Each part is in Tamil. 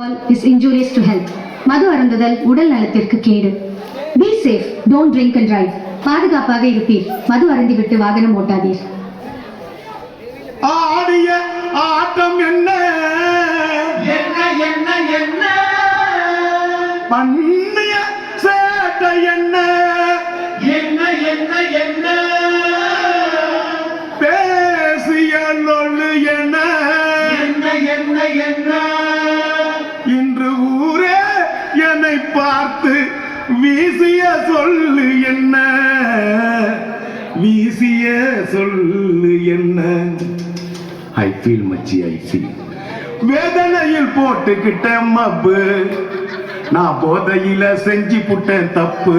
is injurious to health. மது அருந்துதல் உடல் நலத்திற்கு கேடு. Be safe don't drink and drive பாதுகாப்பாக இருப்பீர். மது அருந்திவிட்டு வாகனம் ஓட்டாதீர். ஆடிய ஆட்டம் என்ன? என்ன என்ன என்ன? பார்த்து வீசிய சொல்லு என்ன? வீசிய சொல்லு என்ன? ஐ ஃபீல் மச்சி ஐ ஃபீல் வேதனையில் போட்டுக்கிட்டேன் மப்பு. நான் போதையில செஞ்சு புட்டேன் தப்பு.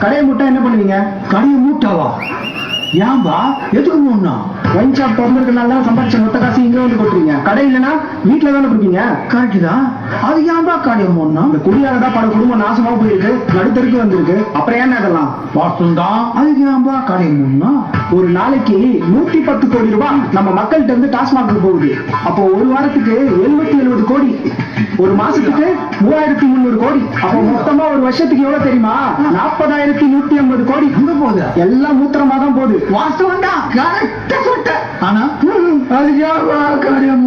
கடையை மூட்டா என்ன பண்ணுவீங்க? கடையை மூட்டாவா? ஏன்பா எதுக்கு மூடணும் ஒயின் ஷாப் திறந்துருக்கனால சம்பாதிச்ச மொத்த காசு இங்க வந்து கொட்டுறீங்க கடை இல்லைன்னா வீட்டுல தானே கொடுப்பீங்க? கரெக்டு தான். அது ஏன்பா கடையை மூடணும் இந்த குடியால தான் பல குடும்பம் நாசமா போயிருக்கு. நடுத்தருக்கு வந்திருக்கு. அப்புறம் ஏன் அதெல்லாம் வாஸ்தம் தான் அதுக்கு ஏன்பா கடையை மூடணும் ஒரு நாளைக்கு நூத்தி பத்து கோடி ரூபாய் நம்ம மக்கள்கிட்ட இருந்து டாஸ்மாக் போகுது. அப்போ ஒரு வாரத்துக்கு எழுபத்தி எழுபது கோடி. ஒரு மாசத்துக்கு மூவாயிரத்தி முந்நூறு கோடி. அப்போ மொத்தமா ஒரு வருஷத்துக்கு எவ்வளவு தெரியுமா? நாற்பதாயிரத்தி நூத்தி ஐம்பது கோடி. அங்க போகுது? எல்லாம் மூத்திரமா தான் போகுது. வாஸ்தவம் தான் கரெக்டா சொல்லிட்டேன். ஆனா அது காரியம்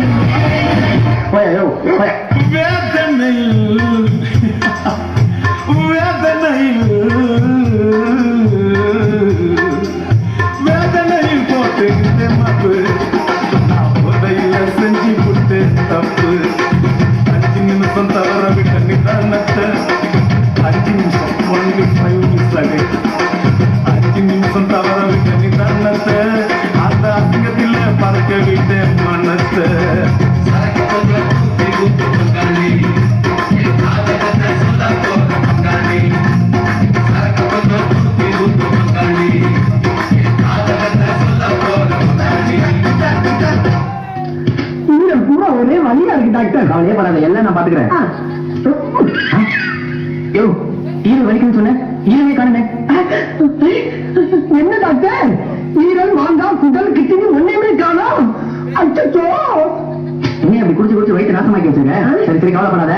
டாக்டர் கவலையே படாத எல்லாம் நான் பாத்துக்கிறேன் யோ ஈரல் வலிக்குன்னு சொன்னேன் ஈரலே காணுமே. என்ன டாக்டர்? ஈரல் மாங்காய் குடல் கிட்னி ஒண்ணுமே காணோம் அச்சோ என்ன அப்படி குடிச்சு குடிச்சு வயிற்று நாசமாக்கி வச்சிருக்க? சரி சரி கவலைப்படாத.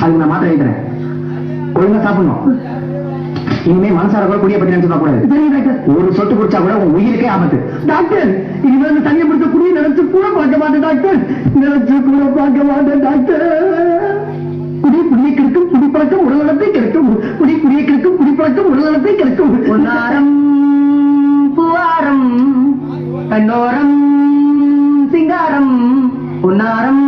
அதுக்கு நான் மாத்திரை எழுதுறேன் ஒழுங்கா சாப்பிடணும். இனிமே மனசார கூட குடிய பத்தி நினைச்சு கூடாது. ஒரு சொட்டு குடிச்சா கூட உன் உயிருக்கே ஆபத்து. டாக்டர் இனிமே இந்த தனியை பிடிச்ச குடிய நினைச்சு கூட பார்க்க மாட்டேன் டாக்டர். நினைச்சு கூட பார்க்க மாட்டேன் டாக்டர். குடி குடிய கிடைக்கும் குடிப்பழக்கம் உடல்நலத்தை கிடைக்கும். குடி குடிய கிடைக்கும் குடிப்பழக்கம் உடல்நலத்தை கிடைக்கும். பொன்னாரம் பூவாரம் கண்டோரம் சிங்காரம் பொன்னாரம்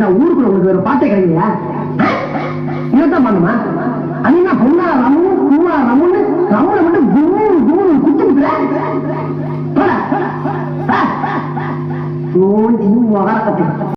ஏண்டா ஊருக்குள்ள உங்களுக்கு வேற பாட்டே கிடைக்கலையா இதான் பண்ணுமா அண்ணா பொண்ணா ரமு பூவா ரமுன்னு ரமுனை மட்டும் குரு குரு குத்து குத்துற மூஞ்சி முகர கட்டி